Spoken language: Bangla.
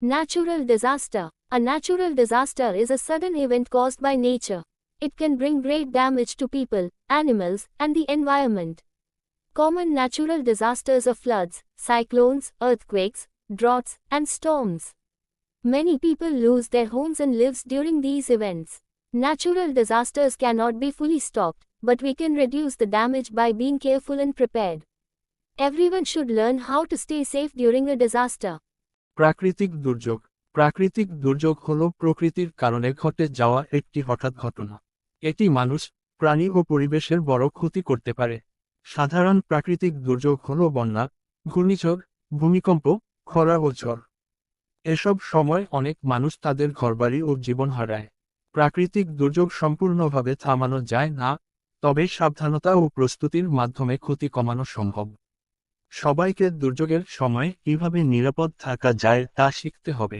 Natural disaster. A natural disaster is a sudden event caused by nature. It can bring great damage to people, animals, and the environment. Common natural disasters are floods, cyclones, earthquakes, droughts, and storms. Many people lose their homes and lives during these events. Natural disasters cannot be fully stopped, but we can reduce the damage by being careful and prepared. Everyone should learn how to stay safe during a disaster. প্রাকৃতিক দুর্যোগ। প্রাকৃতিক দুর্যোগ হল প্রকৃতির কারণে ঘটে যাওয়া একটি হঠাৎ ঘটনা। এটি মানুষ, প্রাণী ও পরিবেশের বড় ক্ষতি করতে পারে। সাধারণ প্রাকৃতিক দুর্যোগ হল বন্যা, ঘূর্ণিঝড়, ভূমিকম্প, খরা ও ঝড়। এসব সময় অনেক মানুষ তাদের ঘরবাড়ি ও জীবন হারায়। প্রাকৃতিক দুর্যোগ সম্পূর্ণভাবে থামানো যায় না, তবে সাবধানতা ও প্রস্তুতির মাধ্যমে ক্ষতি কমানো সম্ভব। সবাইকে দুর্যোগের সময় কীভাবে নিরাপদ থাকা যায় তা শিখতে হবে।